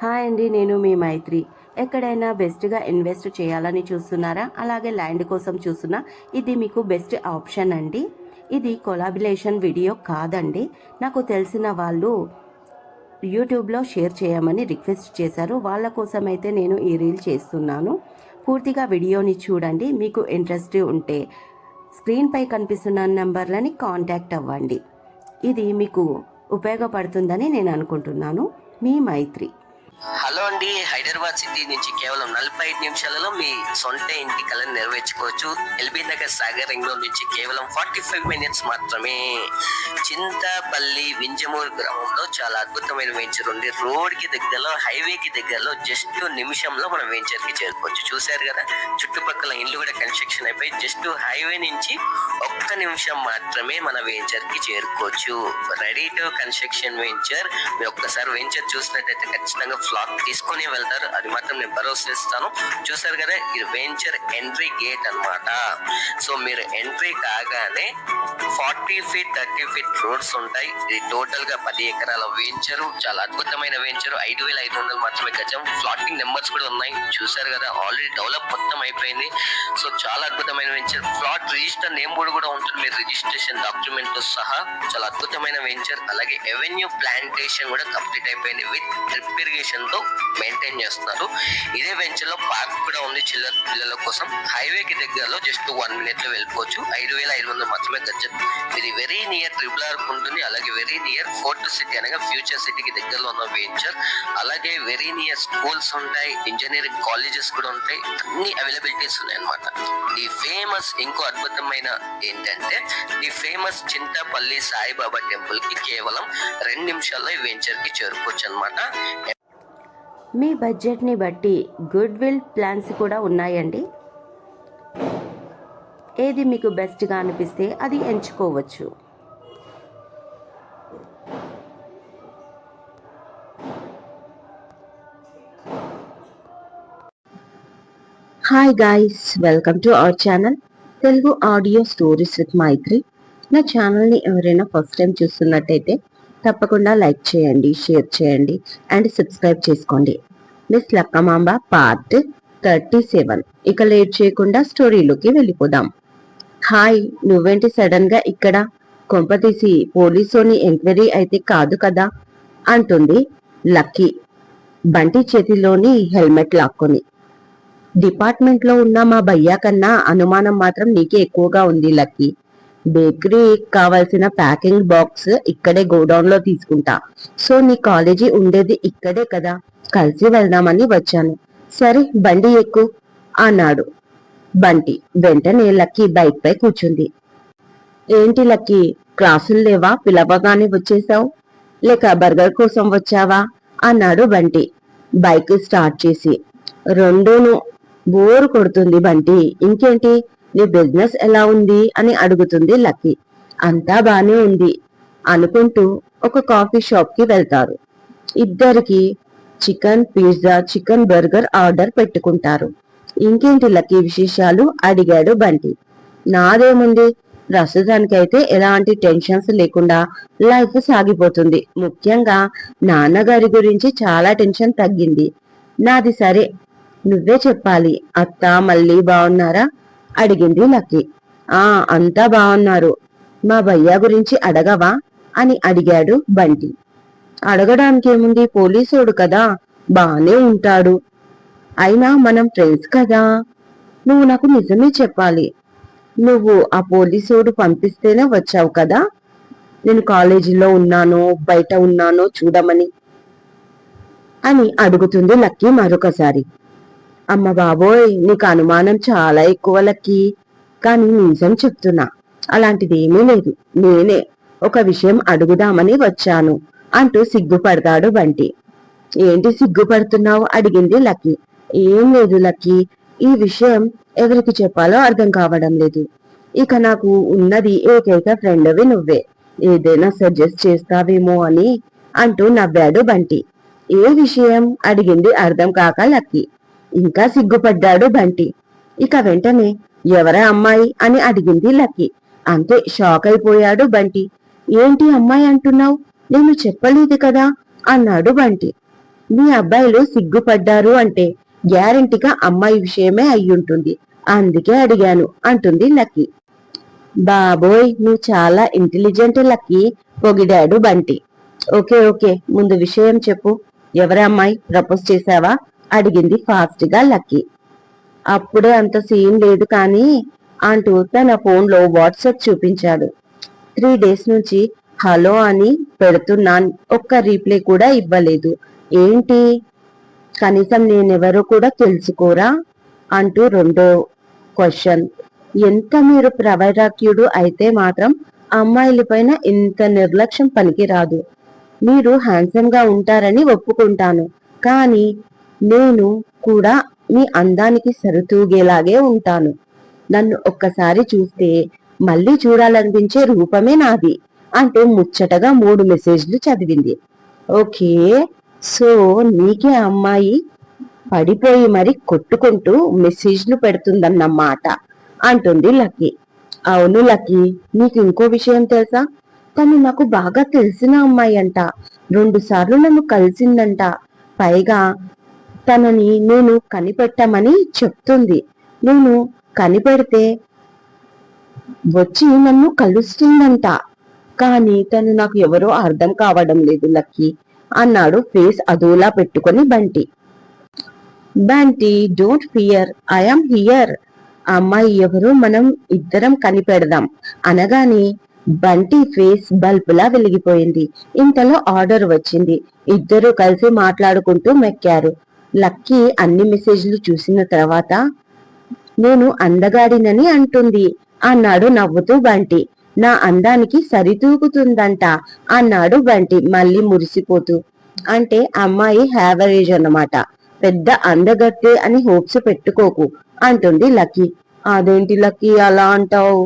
Hi అండి నేను మీ మైత్రి. ఎక్కడైనా బెస్ట్గా ఇన్వెస్ట్ చేయాలని చూస్తున్నారా? అలాగే ల్యాండ్ కోసం చూస్తున్నా ఇది మీకు బెస్ట్ ఆప్షన్ అండి. ఇది కొలాబిలేషన్ వీడియో కాదండి. నాకు తెలిసిన వాళ్ళు యూట్యూబ్లో షేర్ చేయమని రిక్వెస్ట్ చేశారు. వాళ్ళ కోసం అయితే నేను ఈ రీల్ చేస్తున్నాను. పూర్తిగా వీడియోని చూడండి. మీకు ఇంట్రెస్ట్ ఉంటే స్క్రీన్పై కనిపిస్తున్న నెంబర్లని కాంటాక్ట్ అవ్వండి. ఇది మీకు ఉపయోగపడుతుందని నేను అనుకుంటున్నాను. మీ మైత్రి. హలో అండి హైదరాబాద్ సిటీ నుంచి కేవలం నలభై ఐదు నిమిషాలలో మీ సొంత ఇంటి కలను నెరవేర్చుకోవచ్చు. LB Nagar Sagar ring road నుంచి కేవలం ఫార్టీ ఫైవ్ మినిట్స్ మాత్రమే. చింతపల్లి వింజమూరు గ్రామంలో చాలా అద్భుతమైన వెంచర్ ఉంది. రోడ్కి దగ్గరలో హైవే కి దగ్గరలో జస్ట్ నిమిషంలో మనం వెంచర్కి చేరుకోవచ్చు. చూశారు కదా చుట్టుపక్కల ఇండ్లు కూడా కన్స్ట్రక్షన్ అయిపోయి జస్ట్ హైవే నుంచి ఒక్క నిమిషం మాత్రమే మన వెంచర్కి చేరుకోవచ్చు. Ready to construction venture. మీరు ఒక్కసారి వెంచర్ చూసినట్టయితే ఖచ్చితంగా ఫ్లాట్ తీసుకొని వెళ్తారు. అది మాత్రం నేను భరోసా ఇస్తాను. చూసారు కదా ఇది వెంచర్ ఎంట్రీ గేట్ అన్నమాట. సో మీరు ఎంట్రీ కాగానే forty feet thirty feet roads ఉంటాయి. ఇది టోటల్గా పది ఎకరాల వెంచరు చాలా అద్భుతమైన వెంచరు ఐదు వేల ఐదు వందలు మాత్రమే గజం. ఫ్లాటింగ్ నెంబర్స్ కూడా ఉన్నాయి. చూసారు కదా ఆల్రెడీ డెవలప్ మొత్తం అయిపోయింది. సో చాలా అద్భుతమైన venture flat register name board కూడా ఉంటుంది. మీరు రిజిస్ట్రేషన్ డాక్యుమెంట్తో సహా చాలా అద్భుతమైన వెంచర్ అలాగే ఎవెన్యూ ప్లాంటేషన్ కూడా కంప్లీట్ అయిపోయింది. విత్ డ్రిప్ ఇరిగేషన్ తో మెయింటైన్ చేస్తున్నారు. ఇదే వెంచర్లో పార్క్ కూడా ఉంది చిల్లర పిల్లల కోసం. హైవే కి దగ్గరలో జస్ట్ వన్ మినిట్లో వెళ్ళిపోవచ్చు. ఐదు వేల ఐదు వందలు మాత్రమే గజం ఇది వెరీ నియర్ ట్రిపుల్ ఆర్ ఉంటుంది అలాగే వెరీ నియర్ ఫోర్త్ సిటీ అనగా ఫ్యూచర్ సిటీకి దగ్గరలో ఉన్న వెంచర్ అలాగే వెరీ నియర్ స్కూల్స్ ఉంటాయి. ఇంజనీరింగ్ కాలేజెస్ కూడా ఉంటాయి. అన్ని అవైలబిలిటీస్ ఉన్నాయి అనమాట ది ఫేమస్ ఇంకో అద్భుతమైన ఏంటంటే ది ఫేమస్ చింతపల్లి సాయిబాబా టెంపుల్కి కేవలం రెండు నిమిషాల్లో ఈ వెంచర్కి చేరుకోవచ్చు అనమాట మీ బడ్జెట్ని బట్టి గుడ్ విల్ ప్లాన్స్ కూడా ఉన్నాయండి. ఏది మీకు బెస్ట్గా అనిపిస్తే అది ఎంచుకోవచ్చు. Hi guys welcome to our channel Telugu audio stories with Maithri నా ఛానల్ని ఎవరైనా ఫస్ట్ టైం చూస్తున్నట్టయితే తప్పకుండా లైక్ చేయండి షేర్ చేయండి అండ్ సబ్స్క్రైబ్ చేసుకోండి. Miss Lakkamamba part thirty seven ఇక లేట్ చేయకుండా స్టోరీలోకి వెళ్ళిపోదాం. హాయ్ నువ్వేంటి సడన్గా ఇక్కడ? కొంపతీసి పోలీసుని ఎంక్వైరీ అయితే కాదు కదా? అంటుంది లక్కీ. బంటి చేతిలోని హెల్మెట్ లాక్కొని. డిపార్ట్మెంట్లో ఉన్న మా భయ్యా కన్నా అనుమానం మాత్రం నీకే ఎక్కువగా ఉంది లక్కీ. బేకరీ కావాల్సిన ప్యాకింగ్ బాక్స్ ఇక్కడే గోడౌన్లో తీసుకుంటా. సో నీ కాలేజీ ఉండేది ఇక్కడే కదా. కలిసి వెళ్దామని వచ్చాను. సరే బండి ఎక్కు అన్నాడు. బంటి వెంటనే లక్కీ బైక్ పై కూర్చుంది. ఏంటి లక్కీ క్లాసులు లేవా? పిలవగానే వచ్చేసావు లేక బర్గర్ కోసం వచ్చావా? అన్నాడు బంటి. బైక్ స్టార్ట్ చేసి. రెండూను బోర్ కొడుతుంది బంటి. ఇంకేంటి? నీ బిజినెస్ ఎలా ఉంది అని అడుగుతుంది లక్కీ. అంతా బానే ఉంది అనుకుంటూ ఒక కాఫీ షాప్కి వెళ్తారు. ఇద్దరికి chicken pizza chicken burger order పెట్టుకుంటారు. ఇంకేంటి లక్కీ విశేషాలు? అడిగాడు బంటి. నాదేముంది? ప్రస్తుతానికైతే ఎలాంటి టెన్షన్స్ లేకుండా లైఫ్ సాగిపోతుంది. ముఖ్యంగా నాన్నగారి గురించి చాలా టెన్షన్ తగ్గింది. నాది సరే. నువ్వే చెప్పాలి. అత్త మళ్ళీ బాగున్నారా అడిగింది లక్కీ. ఆ అంతా బాగున్నారు మా భయ్యా గురించి అడగవా? అని అడిగాడు బంటి. అడగడానికి ఏముంది పోలీసోడు కదా. బానే ఉంటాడు. అయినా మనం ఫ్రెండ్స్ కదా. నువ్వు నాకు నిజమే చెప్పాలి. నువ్వు ఆ పోలీసోడు పంపిస్తేనే వచ్చావు కదా. నేను కాలేజీలో ఉన్నానో బయట ఉన్నానో చూడమని. అని అడుగుతుంది లక్కీ మరొకసారి. అమ్మ బాబోయ్ నీకు అనుమానం చాలా ఎక్కువ లక్కీ. కానీ నిజం చెప్తున్నా అలాంటిదేమీ లేదు. నేనే ఒక విషయం అడుగుదామని వచ్చాను అంటూ సిగ్గుపడతాడు బంటి. ఏంటి సిగ్గుపడుతున్నావు? అడిగింది లక్కీ. ఏం లేదు లక్కీ. ఈ విషయం ఎవరికి చెప్పాలో అర్థం కావడం లేదు. ఇక నాకు ఉన్నది ఏకైక ఫ్రెండ్వి నువ్వే. ఏదైనా సజెస్ట్ చేస్తావేమో అని అంటూ నవ్వాడు బంటి. ఏ విషయం? అడిగింది అర్థం కాక లక్కీ. ఇంకా సిగ్గుపడ్డాడు బంటి. ఇక వెంటనే ఎవరా అమ్మాయి? అని అడిగింది లక్కీ. అంతే షాక్ అయిపోయాడు బంటి. ఏంటి అమ్మాయి అంటున్నావు? నేను చెప్పలేదు కదా? అన్నాడు బంటి. మీ అబ్బాయిలు సిగ్గుపడ్డారు అంటే గ్యారంటీగా అమ్మాయి విషయమే అయ్యుంటుంది. అందుకే అడిగాను అంటుంది లక్కీ. బాబోయ్ నువ్వు చాలా ఇంటెలిజెంట్ లక్కీ పొగిడాడు బంటి. ఓకే ఓకే ముందు విషయం చెప్పు. ఎవరి అమ్మాయి? ప్రపోజ్ చేశావా? అడిగింది ఫాస్ట్గా లక్కీ. అప్పుడే అంత సీన్ లేదు కానీ అంటూ తన ఫోన్లో వాట్సాప్ చూపించాడు. త్రీ డేస్ నుంచి హలో అని పెడుతున్నాను ఒక్క రీప్లై కూడా ఇవ్వలేదు. ఏంటి? కనీసం నేనెవరో కూడా తెలుసుకోరా? అంటూ రెండో క్వశ్చన్ ఎంత మీరు ప్రవైరాక్యుడు అయితే మాత్రం అమ్మాయిల పైన ఇంత నిర్లక్ష్యం పనికిరాదు. మీరు హ్యాండ్సమ్గా ఉంటారని ఒప్పుకుంటాను. కానీ నేను కూడా మీ అందానికి సరితూగేలాగే ఉంటాను. నన్ను ఒక్కసారి చూస్తే మళ్ళీ చూడాలనిపించే రూపమే నాది అంటూ ముచ్చటగా మూడు మెసేజ్లు చదివింది. ఓకే సో నీకే అమ్మాయి పడిపోయి మరి కొట్టుకుంటూ మెసేజ్లు పెడుతుందన్నమాట అంటుంది లక్కీ. అవును లక్కీ నీకు ఇంకో విషయం తెలుసా? తను నాకు బాగా తెలిసిన అమ్మాయి అంట. రెండు సార్లు నన్ను కలిసిందంట. పైగా తనని నేను కనిపెట్టమని చెప్తుంది. నేను కనిపెడితే వచ్చి నన్ను కలుస్తుందంట. కానీ తను నాకు ఎవరో అర్థం కావడం లేదు లక్కీ అన్నాడు ఫేస్ అదోలా పెట్టుకొని Bunty. Bunty don't fear I'm here. అమ్మాయి ఎవరు మనం ఇద్దరం కనిపెడదాం. అనగానే బంటి ఫేస్ బల్బులా వెలిగిపోయింది. ఇంతలో ఆర్డర్ వచ్చింది. ఇద్దరు కలిసి మాట్లాడుకుంటూ మెక్కారు. లక్కీ అన్ని మెసేజ్లు చూసిన తర్వాత నేను అందగాడినని అంటుంది. అన్నాడు నవ్వుతూ బంటి. నా అందానికి సరితూగుతుందంట అన్నాడు బంటి మళ్ళీ మురిసిపోతూ. అంటే అమ్మాయి హ్యావరేజ్ అన్నమాట. పెద్ద అందగత్తే అని హోప్స్ పెట్టుకోకు అంటుంది లక్కీ. అదేంటి లక్కీ అలా అంటావు?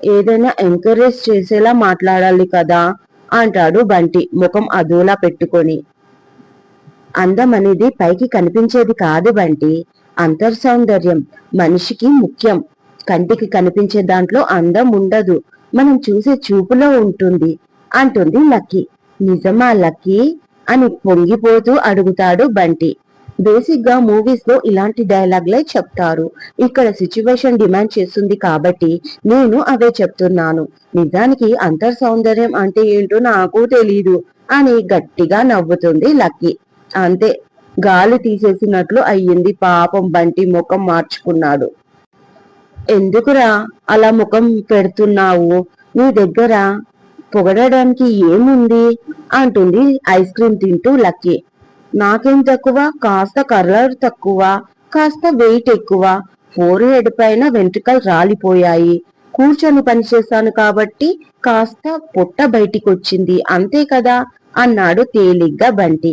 ఏదైనా ఎంకరేజ్ చేసేలా మాట్లాడాలి కదా అంటాడు బంటి ముఖం అదోలా పెట్టుకొని. అందం అనేది పైకి కనిపించేది కాదు బంటి. అంతర్ సౌందర్యం మనిషికి ముఖ్యం. కంటికి కనిపించే దాంట్లో అందం ఉండదు. మనం చూసే చూపులో ఉంటుంది అంటుంది లక్కీ. నిజమా లక్కీ? అని పొంగిపోతూ అడుగుతాడు బంటి. బేసిక్గా మూవీస్లో ఇలాంటి డైలాగ్లే చెప్తారు. ఇక్కడ సిచ్యువేషన్ డిమాండ్ చేస్తుంది కాబట్టి నేను అవే చెప్తున్నాను. నిజానికి అంతర్ సౌందర్యం అంటే ఏంటో నాకు తెలీదు అని గట్టిగా నవ్వుతుంది లక్కీ. అంతే. గాలి తీసేసినట్లు అయ్యింది. పాపం బంటి ముఖం మార్చుకున్నాడు. ఎందుకురా అలా ముఖం పెడుతున్నావు? నీ దగ్గర పొగడడానికి ఏముంది? అంటుంది ఐస్ క్రీమ్ తింటూ లక్కీ. నాకేం తక్కువ? కాస్త కలర్ తక్కువ. కాస్త వెయిట్ ఎక్కువ. ఫోర్ హెడ్ పైన వెంట్రుకలు రాలిపోయాయి. కూర్చొని పనిచేస్తాను కాబట్టి కాస్త పొట్ట బయటికి వచ్చింది అంతే కదా? అన్నాడు తేలిగ్గా బంటి.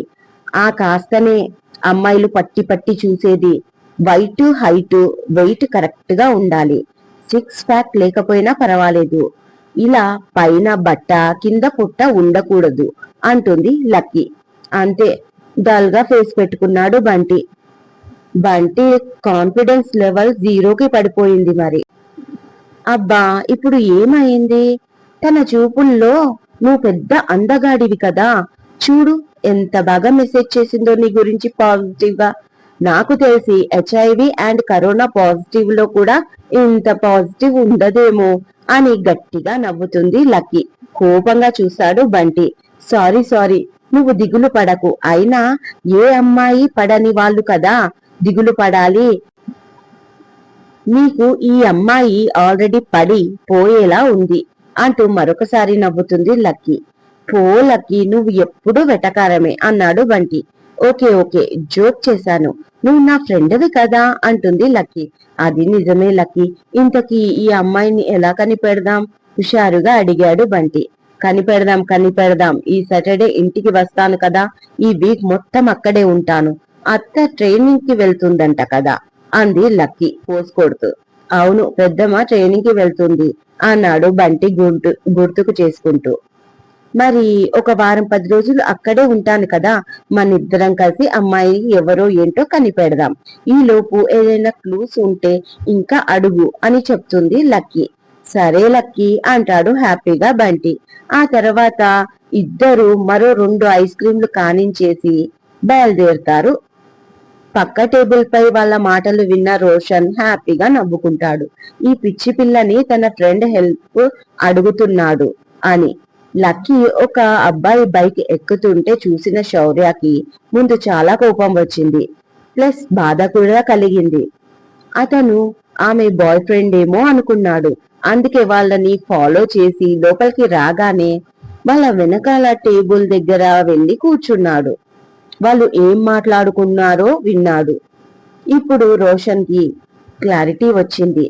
ఆ కాస్తనే అమ్మాయిలు పట్టి పట్టి చూసేది. వైట్ హైట్ వెయిట్ కరెక్ట్గా ఉండాలి. సిక్స్ ప్యాక్ లేకపోయినా పర్వాలేదు. ఇలా పైన బట్ట కింద పుట్ట ఉండకూడదు అంటుంది లక్కీ. అంతే డల్గా ఫేస్ పెట్టుకున్నాడు బంటి. బంటి కాన్ఫిడెన్స్ లెవెల్ జీరోకి పడిపోయింది మరి. అబ్బా ఇప్పుడు ఏమైంది? తన చూపుల్లో నువ్వు పెద్ద అందగాడివి కదా. చూడు ఎంత బాగా మెసేజ్ చేసిందో నీ గురించి పాజిటివ్గా. నాకు తెలిసి హెచ్ఐవి అండ్ కరోనా పాజిటివ్లో కూడా ఇంత పాజిటివ్ ఉండదేమో అని గట్టిగా నవ్వుతుంది లక్కీ. కోపంగా చూశాడు బంటి. సారీ సారీ నువ్వు దిగులు పడకు. అయినా ఏ అమ్మాయి పడని వాళ్ళు కదా? దిగులు పడాలి. నీకు ఈ అమ్మాయి ఆల్రెడీ పడి పోయేలా ఉంది అంటూ మరొకసారి నవ్వుతుంది లక్కీ. పో లక్కీ నువ్వు ఎప్పుడూ వెటకారమే అన్నాడు బంటి. ఓకే ఓకే జోక్ చేశాను. నువ్వు నా ఫ్రెండ్వి కదా అంటుంది లక్కీ. అది నిజమే లక్కీ. ఇంతకీ ఈ అమ్మాయిని ఎలా కనిపెడదాం? హుషారుగా అడిగాడు బంటి. కనిపెడదాం కనిపెడదాం. ఈ సాటర్డే ఇంటికి వస్తాను కదా. ఈ వీక్ మొత్తం అక్కడే ఉంటాను. అత్త ట్రైనింగ్కి వెళ్తుందంట కదా అంది లక్కీ పోస్ కొడుతూ. అవును పెద్దమ్మ ట్రైనింగ్కి వెళ్తుంది అన్నాడు బంటి గుర్తు గుర్తుకు చేసుకుంటూ. మరి ఒక వారం పది రోజులు అక్కడే ఉంటాను కదా. మన ఇద్దరం కలిసి అమ్మాయి ఎవరో ఏంటో కనిపెడదాం. ఈ లోపు ఏదైనా క్లూస్ ఉంటే ఇంకా అడుగు అని చెప్తుంది లక్కీ. సరే లక్కీ అంటాడు హ్యాపీగా బంటి. ఆ తర్వాత ఇద్దరు మరో రెండు ఐస్ క్రీంలు కానించేసి బయలుదేరుతారు. పక్క టేబుల్ పై వాళ్ళ మాటలు విన్న రోషన్ హ్యాపీగా నవ్వుకుంటాడు. ఈ పిచ్చి పిల్లని తన ఫ్రెండ్ హెల్ప్ అడుగుతున్నాడు అని. లక్కీ ఒక అబ్బాయి బైక్ ఎక్కుతుంటే చూసిన శౌర్యకి ముందు చాలా కోపం వచ్చింది. ప్లస్ బాధ కూడా కలిగింది. అతను ఆమె బాయ్ ఫ్రెండ్ ఏమో అనుకున్నాడు. అందుకే వాళ్ళని ఫాలో చేసి లోపలికి రాగానే వాళ్ళ వెనకాల టేబుల్ దగ్గర వెళ్ళి కూర్చున్నాడు. వాళ్ళు ఏం మాట్లాడుకున్నారో విన్నాడు. ఇప్పుడు రోషన్కి క్లారిటీ వచ్చింది.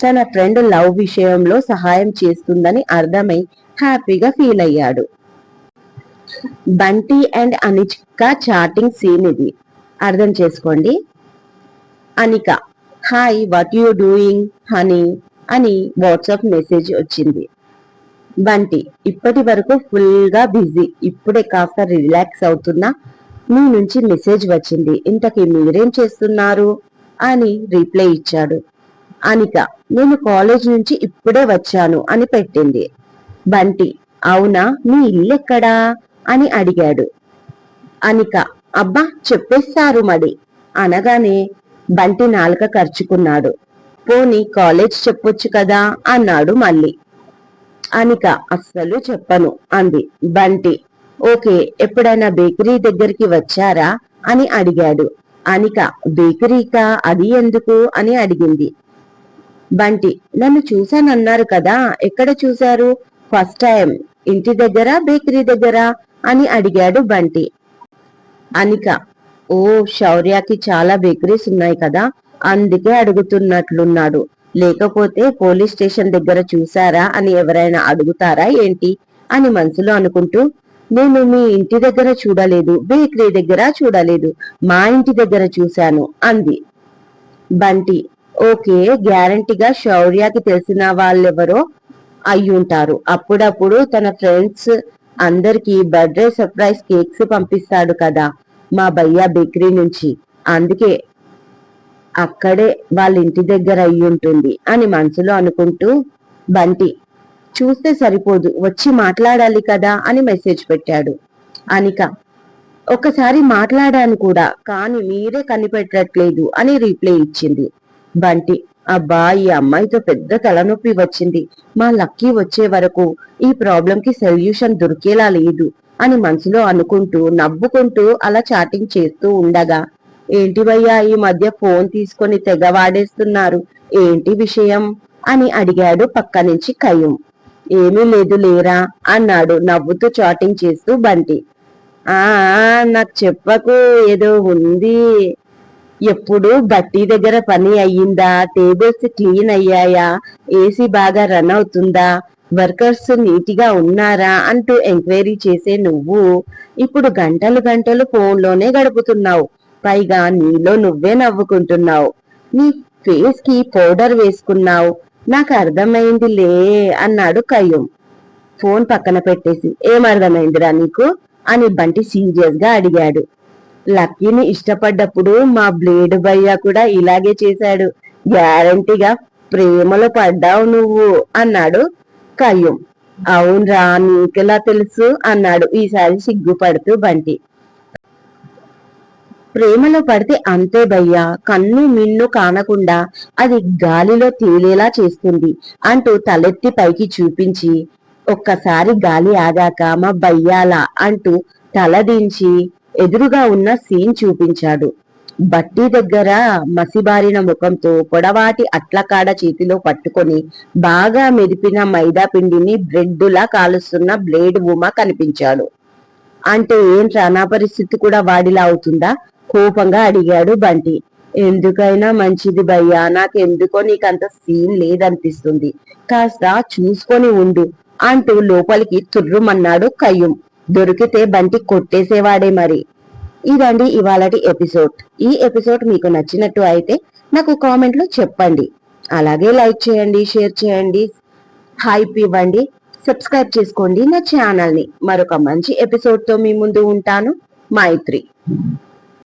తన ఫ్రెండ్ లవ్ విషయంలో సహాయం చేస్తుందని అర్థమై హ్యాపీగా ఫీల్ అయ్యాడు. Bunty and Anika chatting scene ఇది. అర్థం చేసుకోండి. Anika hi what you doing honey? అని వాట్సాప్ మెసేజ్ వచ్చింది. బంటి ఇప్పటి వరకు ఫుల్గా బిజీ ఇప్పుడే కాస్త రిలాక్స్ అవుతున్నా మీ నుంచి మెసేజ్ వచ్చింది ఇంతకీ మీరేం చేస్తున్నారు? అని రిప్లై ఇచ్చాడు. అనిక నేను కాలేజ్ నుంచి ఇప్పుడే వచ్చాను అని పెట్టింది. బంటి అవునా? మీ ఇల్లెక్కడా అని అడిగాడు. అనిక అబ్బా చెప్పేస్తారు మరి. అనగానే బంటి నాలుక ఖర్చుకున్నాడు పోని కాలేజ్ చెప్పొచ్చు కదా? అన్నాడు మళ్ళీ. అనిక అస్సలు చెప్పను అంది. బంటి ఓకే ఎప్పుడైనా బేకరీ దగ్గరికి వచ్చారా? అని అడిగాడు. అనిక బేకరీకా? అది ఎందుకు? అని అడిగింది. బంటి నన్ను చూశానన్నారు కదా ఎక్కడ చూశారు? ఫస్ట్ టైం ఇంటి దగ్గర బేకరీ దగ్గర? అని అడిగాడు బంటి. అనిక ఓ శౌర్యకి చాలా బేకరీస్ ఉన్నాయి కదా అందుకే అడుగుతున్నట్లున్నాడు. లేకపోతే పోలీస్ స్టేషన్ దగ్గర చూసారా అని ఎవరైనా అడుగుతారా ఏంటి? అని మనసులో అనుకుంటూ నేను మీ ఇంటి దగ్గర చూడలేదు బేకరీ దగ్గర చూడలేదు మా ఇంటి దగ్గర చూశాను అంది. బంటి ఓకే గ్యారంటీగా శౌర్యకి తెలిసిన వాళ్ళెవరో అయ్యుంటారు అప్పుడప్పుడు తన ఫ్రెండ్స్ అందరికి బర్త్డే సర్ప్రైజ్ కేక్స్ పంపిస్తాడు కదా మా భయ్య బేకరీ నుంచి. అందుకే అక్కడే వాళ్ళ ఇంటి దగ్గర అయ్యుంటుంది అని మనసులో అనుకుంటూ బంటి చూస్తే సరిపోదు వచ్చి మాట్లాడాలి కదా అని మెసేజ్ పెట్టాడు. అనిక ఒకసారి మాట్లాడాను కూడా కానీ మీరే కనిపెట్టట్లేదు అని రీప్లై ఇచ్చింది. బంటి అబ్బా ఈ అమ్మాయితో పెద్ద తలనొప్పి వచ్చింది. మా లక్కీ వచ్చే వరకు ఈ ప్రాబ్లం కి సొల్యూషన్ దొరికేలా లేదు అని మనసులో అనుకుంటూ నవ్వుకుంటూ అలా చాటింగ్ చేస్తూ ఉండగా ఏంటి భయ్యా ఈ మధ్య ఫోన్ తీసుకొని తెగ వాడేస్తున్నారు. ఏంటి విషయం? అని అడిగాడు పక్క నుంచి కయ్యం ఏమీ లేదు లేరా అన్నాడు నవ్వుతూ చాటింగ్ చేస్తూ బంటి. ఆ ఆ, నాకు చెప్పకు ఏదో ఉంది. ఎప్పుడు బట్టి దగ్గర పని అయ్యిందా? టేబుల్స్ క్లీన్ అయ్యాయా? ఏసీ బాగా రన్ అవుతుందా? వర్కర్స్ నీటిగా ఉన్నారా? అంటూ ఎంక్వైరీ చేసే నువ్వు ఇప్పుడు గంటలు గంటలు ఫోన్లోనే గడుపుతున్నావు. పైగా నీలో నువ్వే నవ్వుకుంటున్నావు. నీ ఫేస్కి పౌడర్ వేసుకున్నావు. నాకు అర్థమైందిలే అన్నాడు కయ్యం. ఫోన్ పక్కన పెట్టేసి ఏమర్థమైందిరా నీకు? అని బంటి సీరియస్గా అడిగాడు. లక్కీని ఇష్టపడ్డప్పుడు మా బ్లేడ్ భయ్య కూడా ఇలాగే చేశాడు. గ్యారంటీగా ప్రేమలో పడ్డావు నువ్వు అన్నాడు కయ్యం అవునరా నీకెలా తెలుసు అన్నాడు ఈసారి సిగ్గుపడుతూ బంటి. ప్రేమలో పడితే అంతే భయ్యా కన్ను మిన్ను కానకుండా అది గాలిలో తేలేలా చేస్తుంది అంటూ తలెత్తి పైకి చూపించి ఒక్కసారి గాలి ఆగాక మా బయ్యాలా అంటూ తలదించి ఎదురుగా ఉన్న సీన్ చూపించాడు. బట్టి దగ్గర మసిబారిన ముఖంతో పొడవాటి అట్లకాడ చేతిలో పట్టుకొని బాగా మెదిపిన మైదా పిండిని బ్రెడ్డులా కాలుస్తున్న బ్లేడ్ ఉమ కనిపించాడు. అంటే ఏంట్రా నా పరిస్థితి కూడా వాడిలా అవుతుందా? కోపంగా అడిగాడు బంటి. ఎందుకైనా మంచిది భయ్యా నాకెందుకో నీకంత సీన్ లేదనిపిస్తుంది. కాస్త చూసుకొని ఉండు అంటూ లోపలికి తుర్రుమన్నాడు కయ్యం. దొరికితే బంటి కొట్టేసేవాడే మరి. ఇదండి ఇవాళటి ఎపిసోడ్. ఈ ఎపిసోడ్ మీకు నచ్చినట్టు అయితే నాకు కామెంట్లో చెప్పండి. అలాగే లైక్ చేయండి షేర్ చేయండి హైప్ ఇవ్వండి సబ్స్క్రైబ్ చేసుకోండి నా ఛానల్ని. మరొక మంచి ఎపిసోడ్తో మీ ముందు ఉంటాను. మైత్రి.